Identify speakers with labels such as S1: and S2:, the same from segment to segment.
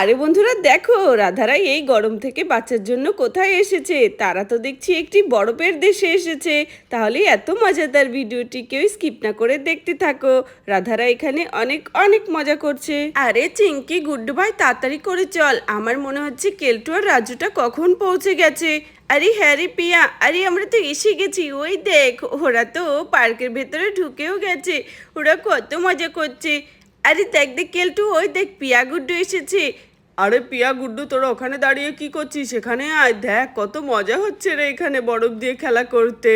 S1: আরে বন্ধুরা, দেখো রাধারাই এই গরম থেকে বাঁচার জন্য কোথায় এসেছে? তারা তো দেখছি একটি বরফের দেশে এসেছে। তাহলে এত মজাদার ভিডিওটি কেউ স্কিপ না করে দেখতে থাকো। রাধারা এখানে অনেক অনেক মজা করছে। আরে চিঙ্কি গুড্ডু ভাই, তাড়াতাড়ি করে চল। আমার মনে হচ্ছে কেলটু আর রাজুটা কখন পৌঁছে গেছে? আরে হ্যাঁ রে পিয়া, আরে আমরা তো এসে গেছি, ওই দেখ, ওরা তো পার্কের ভেতরে ঢুকেও গেছে। ওরা কত মজা করছে। আরে দেখ দেখ, কেলটু, ওই দেখ, পিয়া, গুড্ডু এসেছে। আরে পিয়া গুড্ডু তোরা ওখানে দাঁড়িয়ে কি করছিস? সেখানে আয়। দেখ কত মজা হচ্ছে রে এখানে বরফ দিয়ে খেলা করতে।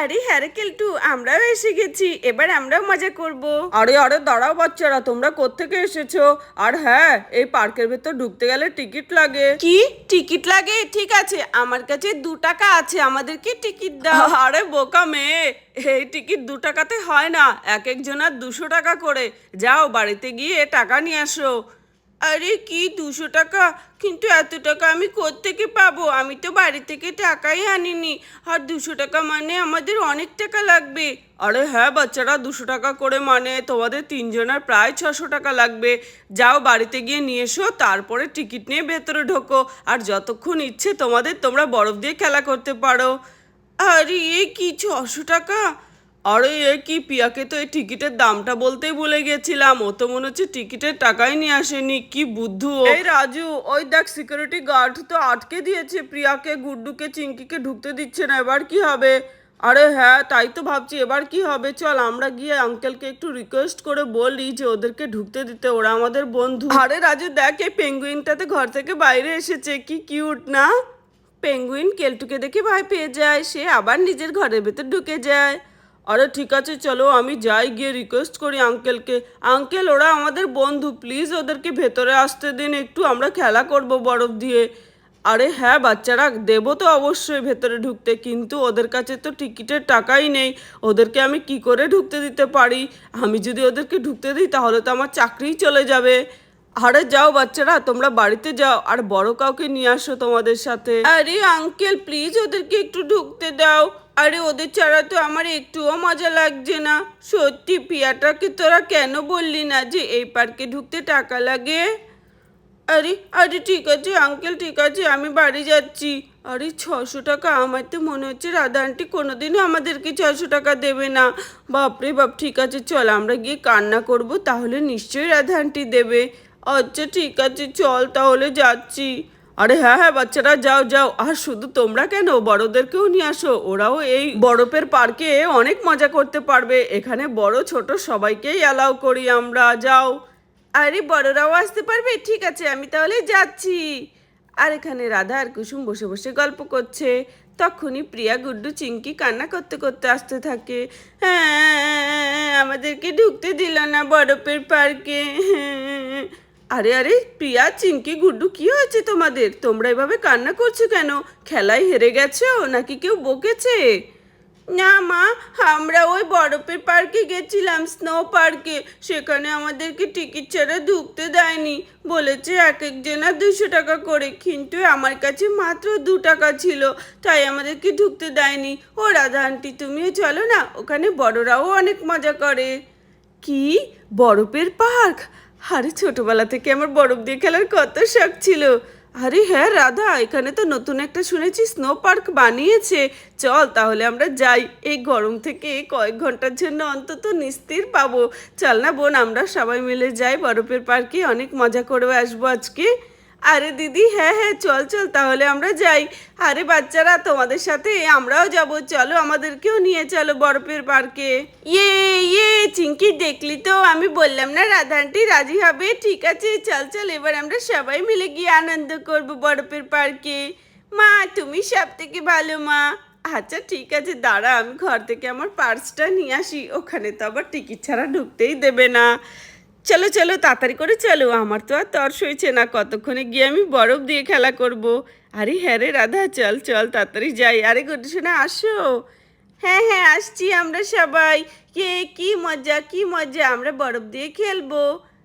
S1: আরে হ্যাঁ রে কেলটু আমরাও এসে গেছি। এবার আমরাও মজা করব। আরে আরে দাঁড়াও বাচ্চারা তোমরা কোত্থেকে এসেছ? আর হ্যাঁ এই পার্কের ভেতর ঢুকতে গেলে টিকিট লাগে। কি? টিকিট লাগে? ঠিক আছে আমার কাছে দু টাকা আছে আমাদেরকে টিকিট দাও। আরে বোকা মেয়ে এই টিকিট দু টাকাতে হয় না এক একজনের দুশো টাকা করে। যাও বাড়িতে গিয়ে টাকা নিয়ে আসো। আরে কি, দুশো টাকা? কিন্তু এত টাকা আমি কোত্থেকে পাবো? আমি তো বাড়ি থেকে টাকাই আনিনি। আর দুশো টাকা মানে আমাদের অনেক টাকা লাগবে। আরে হ্যাঁ বাচ্চারা, দুশো টাকা করে মানে তোমাদের তিনজনের প্রায় ছশো টাকা লাগবে। যাও বাড়িতে গিয়ে নিয়ে এসো, তারপরে টিকিট নিয়ে ভেতরে ঢোকো। আর যতক্ষণ ইচ্ছে তোমাদের, তোমরা বরফ দিয়ে খেলা করতে পারো। আরে এ কি, ছশো টাকা? আরে এ কি পিয়াকে তো এই টিকিটের দামটা বলতেই ভুলে গেছিলাম। ও তো মনে হচ্ছে টিকিটের টাকাই নিয়ে আসেনি। কি বুদ্ধু। এই রাজু ওই দেখ সিকিউরিটি গার্ড তো আটকে দিয়েছে প্রিয়াকে গুড্ডুকে চিঙ্কিকে ঢুকতে দিচ্ছে না। এবার কি হবে? আরে হ্যাঁ তাই তো ভাবছি। এবার কি হবে? চল আমরা গিয়ে আঙ্কেলকে একটু রিকোয়েস্ট করে বলি যে ওদেরকে ঢুকতে দিতে। ওরা আমাদের বন্ধু। আরে রাজু দেখ এই পেঙ্গুইনটাতে ঘর থেকে বাইরে এসেছে। কি কিউট না? পেঙ্গুইন কেলটুকে দেখে ভয় পেয়ে যায়। সে আবার নিজের ঘরের ভেতর ঢুকে যায়। আরে ঠিক আছে, চলো, আমি যাই, গিয়ে রিকোয়েস্ট করি আঙ্কেলকে আঙ্কেল ওরা আমাদের বন্ধু প্লিজ ওদেরকে ভেতরে আসতে দিন, একটু আমরা খেলা করব বরফ দিয়ে। আরে হ্যাঁ বাচ্চারা, দেবো তো অবশ্যই ভেতরে ঢুকতে, কিন্তু ওদের কাছে তো টিকিটের টাকাই নেই। ওদেরকে আমি কি করে ঢুকতে দিতে পারি? আমি যদি ওদেরকে ঢুকতে দিই, তাহলে তো আমার চাকরিই চলে যাবে। আরে যাও বাচ্চারা, তোমরা বাড়িতে যাও। আর বড় কাউকে নিয়ে আসো তোমাদের সাথে। আরে আঙ্কেল প্লিজ ওদেরকে একটু ঢুকতে দাও। আরে ওদের ছাড়া তো আমার একটুও মজা লাগছে না। সত্যি, পিয়াটাকে তোরা কেন বললি না যে এই পার্কে ঢুকতে টাকা লাগে? আরে আরে ঠিক আছে আঙ্কেল ঠিক আছে, আমি বাড়ি যাচ্ছি। আরে ছশো টাকা, আমার তো মনে হচ্ছে রাধা আন্টি কোনোদিনও আমাদেরকে ছশো টাকা দেবে না। বাপরে বাপ, ঠিক আছে, চল আমরা গিয়ে কান্না করব, তাহলে নিশ্চয়ই রাধা আন্টি দেবে। আচ্ছা ঠিক আছে, চল তাহলে যাচ্ছি। আরে হ্যাঁ হ্যাঁ বাচ্চারা, যাও যাও। আর শুধু তোমরা কেন? বড়দেরকেও নিয়ে আসো। ওরাও এই বরফের পার্কে অনেক মজা করতে পারবে। এখানে বড়, ছোট সবাইকেই অ্যালাউ করি আমরা। যাও। আরে, বড়রাও আসতে পারবে? ঠিক আছে, আমি তাহলে যাচ্ছি। আর এখানে রাধা আর কুসুম বসে বসে গল্প করছে। তখনই প্রিয়া, গুড্ডু, চিঙ্কি কান্না করতে করতে আসতে থাকে। হ্যাঁ আমাদেরকে ঢুকতে দিল না বরফের পার্কে। আরে আরে, প্রিয়া চিঙ্কি গুড্ডু, কি হয়েছে তোমাদের? তোমরা এভাবে কান্না করছ কেন? খেলায় হেরে গেছো? নাকি কেউ বকেছে? না মা, আমরা ওই বরফের পার্কে গেছিলাম, স্নো পার্কে। সেখানে আমাদেরকে টিকিট ছাড়া ঢুকতে দেয়নি। বলেছে এক একজনা দুশো টাকা করে। কিন্তু আমার কাছে মাত্র দু টাকা ছিল, তাই আমাদেরকে ঢুকতে দেয়নি। ও রাধা আন্টি, তুমিও চলো না, ওখানে বড়রাও অনেক মজা করে। কি? বরফের পার্ক? আরে, ছোটবেলা থেকে আমার বরফ দিয়ে খেলার কত শখ ছিল। আরে হ্যাঁ রাধা, এখানে তো নতুন একটা শুনেছি স্নো পার্ক বানিয়েছে। চল তাহলে আমরা যাই। এই গরম থেকে কয়েক ঘণ্টার জন্য অন্তত নিস্তির পাবো। চল না বোন, আমরা সবাই মিলে যাই বরফের পার্কে অনেক মজা করে আসব আজকে। আরে দিদি হ্যাঁ হ্যাঁ চল চল, তাহলে আমরা যাই। আরে বাচ্চারা, তোমাদের সাথে আমরাও যাব। চলো, আমাদেরকেও নিয়ে চলো বরফের পার্কে। ইয়ে ইয়ে চিঙ্কি দেখলি তো? আমি বললাম না রাধা আন্টি রাজি হবে? ঠিক আছে, চল চল, এবার আমরা সবাই মিলে গিয়ে আনন্দ করব বরফের পার্কে। মা, তুমি সব থেকে ভালো, মা। আচ্ছা ঠিক আছে, দাঁড়া, আমি ঘর থেকে আমার পার্সটা নিয়ে আসি। ওখানে তো আবার টিকিট ছাড়া ঢুকতেই দেবে না। চলো চলো, তাড়াতাড়ি করে চলো। আমার তো আর তর সইছে না, কতক্ষণে গিয়ে আমি বরফ দিয়ে খেলা করব? আরে হ্যাঁ রে রাধা, চল চল, তাড়াতাড়ি যাই। আরে গুড্ডু শোনা আসো। হ্যাঁ হ্যাঁ আসছি আমরা সবাই। কে, কি মজা কি মজা, আমরা বরফ দিয়ে খেলব।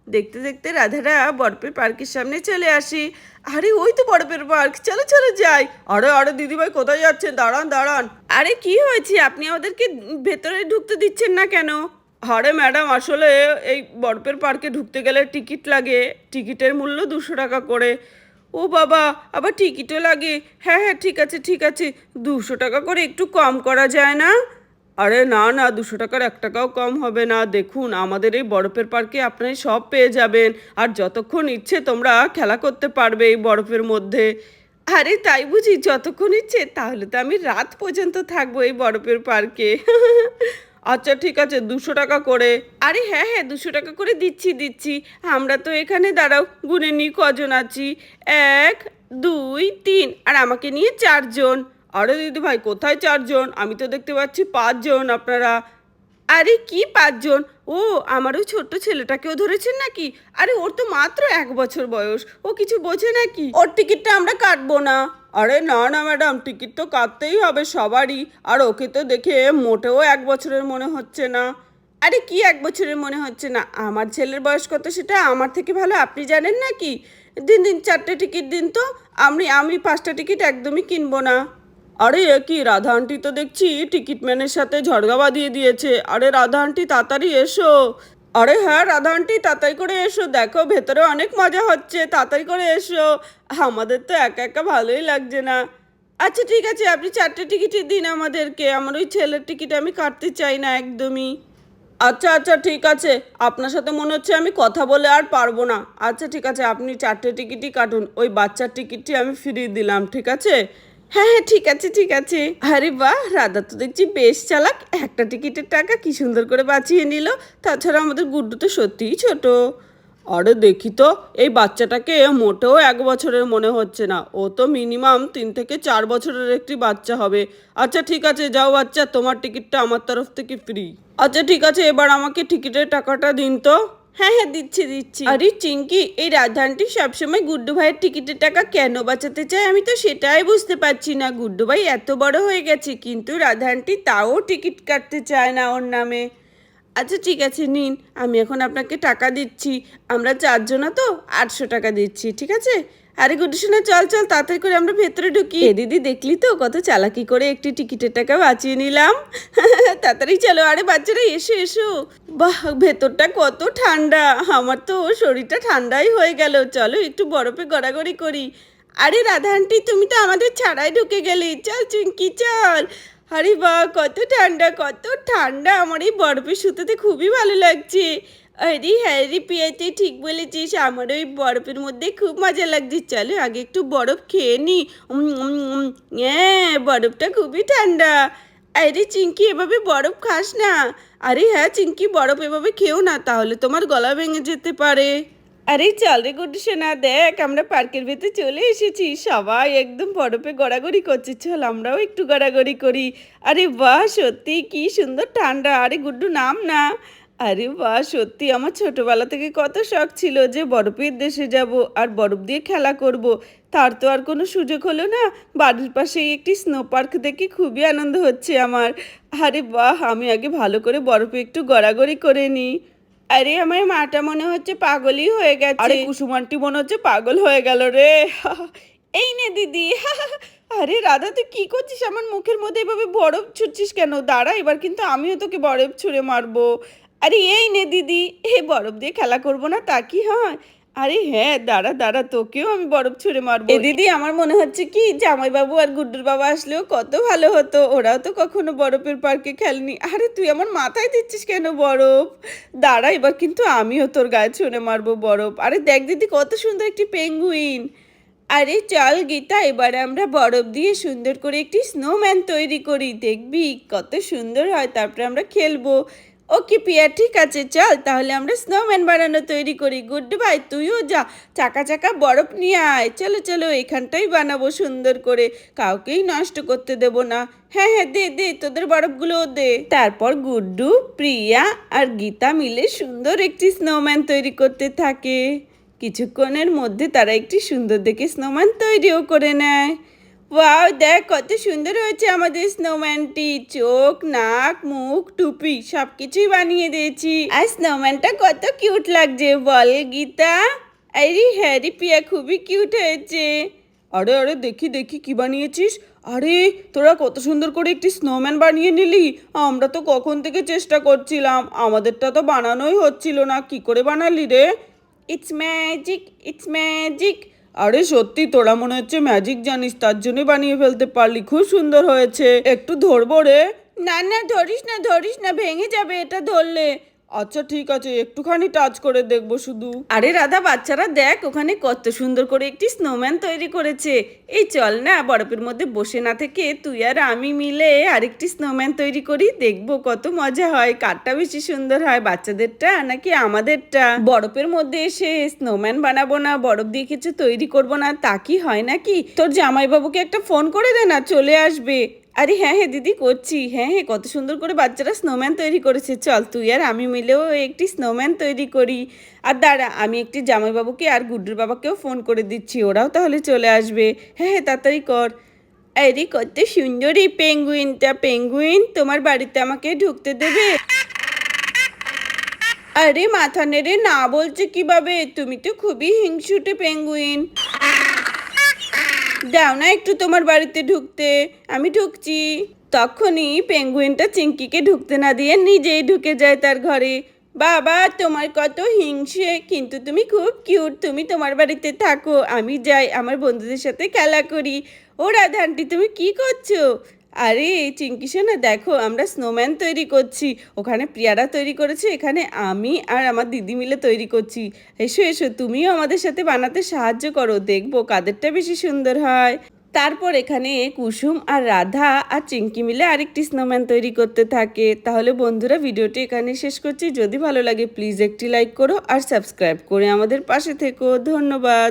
S1: দেখতে দেখতে রাধারা বরফের পার্কের সামনে চলে আসি। আরে, ওই তো বরফের পার্ক। চলো চলো, যাই। আরে আরে, দিদিভাই, কোথায় যাচ্ছেন? দাঁড়ান দাঁড়ান। আরে, কি হয়েছে? আপনি আমাদেরকে ভেতরে ঢুকতে দিচ্ছেন না কেন? আরে ম্যাডাম, আসলে এই বরফের পার্কে ঢুকতে গেলে টিকিট লাগে। টিকিটের মূল্য দুশো টাকা করে। ও বাবা, আবার টিকিটও লাগে। হ্যাঁ হ্যাঁ ঠিক আছে ঠিক আছে। দুশো টাকা করে একটু কম করা যায় না? আরে না না, দুশো টাকার এক টাকাও কম হবে না। দেখুন, আমাদের এই বরফের পার্কে আপনি সব পেয়ে যাবেন। আর যতক্ষণ ইচ্ছে তোমরা খেলা করতে পারবে এই বরফের মধ্যে। আরে তাই বুঝি, যতক্ষণ ইচ্ছে, তাহলে তো আমি রাত পর্যন্ত থাকব এই বরফের পার্কে। আচ্ছা ঠিক আছে, দুশো টাকা করে। আরে হ্যাঁ হ্যাঁ দুশো টাকা করে দিচ্ছি দিচ্ছি। আমরা তো এখানে, দাঁড়াও, গুনে নিই, কজন আছি? এক, দুই, তিন, আর আমাকে নিয়ে চারজন। আরে দিদি ভাই, কোথায় চারজন? আমি তো দেখতে পাচ্ছি পাঁচজন আপনারা। আরে কি পাঁচজন? ও, আমার ওই ছোট্ট ছেলেটাকেও ধরেছেন নাকি? আরে ওর তো মাত্র এক বছর বয়স। ও কিছু বোঝে নাকি? ওর টিকিটটা আমরা কাটবো না। আরে না না, ম্যাডাম, টিকিট তো কাটতেই হবে সবারই। আর ওকে তো দেখে মোটেও এক বছরের মনে হচ্ছে না। আরে কি এক বছরের মনে হচ্ছে না? আমার ছেলের বয়স কত সেটা? আমার থেকে ভালো, আপনি জানেন না কি দিন দিন চারটে টিকিট দিন তো, আমি আমি পাঁচটা টিকিট একদমই কিনবো না। আরে এ কি, রাধা আন্টি তো দেখছি টিকিট ম্যানের সাথে ঝড়গা বাঁধিয়ে দিয়েছে। আরে রাধা আন্টি, তাড়াতাড়ি এসো। আরে হ্যাঁ রাধা আন্টি তাড়াতাড়ি করে এসো। দেখো, ভেতরে অনেক মজা হচ্ছে। তাড়াতাড়ি করে এসো। আমাদের তো একা একা ভালোই লাগছে না। আচ্ছা ঠিক আছে, আপনি চারটে টিকিটই দিন আমাদেরকে। আমার ওই ছেলের টিকিট আমি কাটতে চাই না একদমই। আচ্ছা আচ্ছা ঠিক আছে। আপনার সাথে মনে হচ্ছে আমি কথা বলে আর পারব না। আচ্ছা ঠিক আছে, আপনি চারটে টিকিটই কাটুন। ওই বাচ্চার টিকিটটি আমি ফিরিয়ে দিলাম, ঠিক আছে? হ্যাঁ হ্যাঁ ঠিক আছে ঠিক আছে। আরে বাহ, রাধা তো দেখছি বেশ চালাক। একটা টিকিটের টাকা কি সুন্দর করে বাঁচিয়ে নিল। তাছাড়া আমাদের গুড্ডু তো সত্যিই ছোট। আরে দেখি তো, এই বাচ্চাটাকে মোটেও এক বছরের মনে হচ্ছে না। ও তো মিনিমাম তিন থেকে চার বছরের একটি বাচ্চা হবে। আচ্ছা ঠিক আছে, যাও বাচ্চা, তোমার টিকিটটা আমার তরফ থেকে ফ্রি আচ্ছা ঠিক আছে, এবার আমাকে টিকিটের টাকাটা দিন তো। হ্যাঁ হ্যাঁ দিচ্ছি দিচ্ছি। আরে চিঙ্কি, এই রাধানটি সবসময় গুড্ডু ভাইয়ের টিকিটের টাকা কেন বাঁচাতে চায় আমি তো সেটাই বুঝতে পারছি না। গুড্ডু ভাই এত বড় হয়ে গেছে, কিন্তু রাধানটি তাও টিকিট কাটতে চায় না ওর নামে। আচ্ছা ঠিক আছে, নিন, আমি এখন আপনাকে টাকা দিচ্ছি। আমরা চারজনা তো আটশো টাকা দিচ্ছি, ঠিক আছে? আরে গুড্ডু সোনা চল চল, তাড়াতাড়ি করে আমরা ভেতরে ঢুকি। এ দিদি দেখলি তো কত চালাকি করে একটি টিকিটের টাকা বাঁচিয়ে নিলাম। তাড়াতাড়ি চলো, আরে বাচ্চারা, এসো এসো। বাহ, ভেতরটা কত ঠান্ডা। আমার তো শরীরটা ঠান্ডাই হয়ে গেল। চলো, একটু বরফে গড়াগড়ি করি। আরে রাধা আন্টি, তুমি তো আমাদের ছাড়াই ঢুকে গেলে। চল চিঙ্কি চল। আরে বাহ, কত ঠান্ডা কত ঠান্ডা। আমার এই বরফে শুতেতে খুবই ভালো লাগছে। আরে হ্যাঁ রে তুই ঠিক বলেছিস, আমার ওই বরফের মধ্যে খুব মজা লাগছে। চলো আগে একটু বরফ খেয়ে নি। হ্যাঁ বরফটা খুবই ঠান্ডা। আরে চিঙ্কি এভাবে বরফ খাস না। আরে হ্যাঁ চিঙ্কি বরফ এভাবে খেও না, তাহলে তোমার গলা ভেঙে যেতে পারে। আরে চল রে গুড্ডু সোনা, দেখ, আমরা পার্কের ভেতরে চলে এসেছি। সবাই একদম বরফে গড়াগড়ি করছে। চল, আমরাও একটু গড়াগড়ি করি। আরে বাহ, সত্যি কি সুন্দর ঠান্ডা। আরে গুড্ডু, নাম না। আরে বাহ সত্যি আমার ছোটবেলা থেকে কত শখ ছিল যে বরফের দেশে যাব আর বরফ দিয়ে খেলা করব। তার তো আর কোনো সুযোগ হলো না। বাড়ির পাশেই একটি স্নো পার্ক দেখে খুবই আনন্দ হচ্ছে আমার। আরে বাহ আমি আগে ভালো করে বরফে একটু গড়াগড়ি করে নিই। আরে আমার মাটা মনে হচ্ছে পাগলই হয়ে গেছে। আরে কুসুমানটি মনে হচ্ছে পাগল হয়ে গেল রে। এই নে দিদি। আরে রাধা তুই কি করছিস? আমার মুখের মধ্যে এভাবে বরফ ছুটছিস কেন? দাঁড়া এবার কিন্তু আমিও তোকে বরফ ছুঁড়ে মারবো। আরে, এই নে দিদি, এই বরফ দিয়ে খেলা করব না, তা কি হয়? আরে হ্যাঁ দাঁড়া দাঁড়া, তোকেও আমি বরফ ছুঁড়ে মারবো। এ দিদি, আমার মনে হচ্ছে কি, জামাইবাবু আর গুড্ডুর বাবা আসলেও কত ভালো হতো, ওরাও তো কখনো বরফের পার্কে খেলেনি। আরে, তুই আমার মাথায় দিচ্ছিস কেন বরফ? দাঁড়া, এবার কিন্তু আমিও তোর গায়ে ছুঁড়ে মারবো বরফ। আরে, দেখ দিদি, কত সুন্দর একটি পেঙ্গুইন। আরে, চল গীতা, এবারে আমরা বরফ দিয়ে সুন্দর করে একটি স্নোম্যান তৈরি করি, দেখবি কত সুন্দর হয়, তারপরে আমরা খেলব। ওকে পিয়া ঠিক আছে, চল, তাহলে আমরা স্নোম্যান বানানো তৈরি করি। গুড ভাই তুইও যা। চাকা চাকা বরফ নিয়ে আয়। চলো চলো, এখানটাই বানাবো সুন্দর করে। কাউকেই নষ্ট করতে দেব না। হ্যাঁ হ্যাঁ দে দে, তোদের বরফগুলো দে। তারপর গুড্ডু, প্রিয়া আর গীতা মিলে সুন্দর একটি স্নোম্যান তৈরি করতে থাকে। কিছুক্ষণের মধ্যে তারা একটি সুন্দর দেখে স্নোম্যান তৈরিও করে নেয়। ওয়াও, দেখ কত সুন্দর হয়েছে আমাদের স্নোম্যানটি চোখ, নাক, মুখ, টুপি সব কিছুই বানিয়ে দিয়েছি। আর স্নোম্যানটা কত কিউট লাগছে, বল গীতা। আরে হ্যারি পিয়া খুবই কিউট হয়েছে। আরে আরে, দেখি দেখি কি বানিয়েছিস। আরে, তোরা কত সুন্দর করে একটি স্নোম্যান বানিয়ে নিলি। আমরা তো কখন থেকে চেষ্টা করছিলাম। আমাদেরটা তো বানানোই হচ্ছিল না। কি করে বানালি রে? ইটস ম্যাজিক ইটস ম্যাজিক আরে সত্যি, তোরা মনে হচ্ছে ম্যাজিক জানিস, তার জন্যই বানিয়ে ফেলতে পারলি, খুব সুন্দর হয়েছে। একটু ধরবো রে? না না, ধরিস না ধরিস না, ভেঙে যাবে এটা ধরলে। আচ্ছা ঠিক আছে, একটুখানি টাচ করে দেখব শুধু। আরে রাধা, বাচ্চারা দেখ, ওখানে কত সুন্দর করে একটি স্নোম্যান তৈরি করেছে। এই চল না, বরফের মধ্যে বসে না থেকে তুই আর আমি মিলে আরেকটি স্নোম্যান তৈরি করি, দেখব কত মজা হয়। কারটা বেশি সুন্দর হয়, বাচ্চাদেরটা নাকি আমাদেরটা? বরফের মধ্যে এসে স্নোম্যান বানাবো না, বরফ দিয়ে কিছু তৈরি করব না, তা কি হয় নাকি? তোর জামাইবাবুকে একটা ফোন করে দে না, চলে আসবে। আরে হ্যাঁ হ্যাঁ দিদি করছি। হ্যাঁ হ্যাঁ কত সুন্দর করে বাচ্চারা স্নোম্যান তৈরি করেছে। চল, তুই আর আমি মিলেও একটি স্নোম্যান তৈরি করি। আর দাঁড়া, আমি একটি জামাইবাবুকে আর গুড্ডুর বাবাকেও ফোন করে দিচ্ছি। ওরাও তাহলে চলে আসবে। হ্যাঁ হ্যাঁ তাড়াতাড়ি কর। আরে কত সুন্দর এই পেঙ্গুইনটা পেঙ্গুইন তোমার বাড়িতে আমাকে ঢুকতে দেবে? আরে মাথা নেড়ে না বলছে কীভাবে? তুমি তো খুবই হিংসুটে পেঙ্গুইন দাও না একটু তোমার বাড়িতে ঢুকতে। আমি ঢুকছি। তখনই পেঙ্গুইনটা চিঙ্কিকে ঢুকতে না দিয়ে নিজেই ঢুকে যায় তার ঘরে। বাবা, তোমার কত হিংসে, কিন্তু তুমি খুব কিউট। তুমি তোমার বাড়িতে থাকো, আমি যাই, আমার বন্ধুদের সাথে খেলা করি। ও রাধানটি, তুমি কি করছ? আরে চিঙ্কি সোনা, দেখো, আমরা স্নোম্যান তৈরি করছি। ওখানে প্রিয়ারা তৈরি করেছে, এখানে আমি আর আমার দিদি মিলে তৈরি করছি। এসো এসো, তুমিও আমাদের সাথে বানাতে সাহায্য করো, দেখব কাদেরটা বেশি সুন্দর হয়। তারপর এখানে কুসুম আর রাধা আর চিঙ্কি মিলে আরেকটি স্নোম্যান তৈরি করতে থাকে। তাহলে বন্ধুরা, ভিডিওটি এখানে শেষ করছি। যদি ভালো লাগে প্লিজ একটি লাইক করো আর সাবস্ক্রাইব করে আমাদের পাশে থেকো। ধন্যবাদ।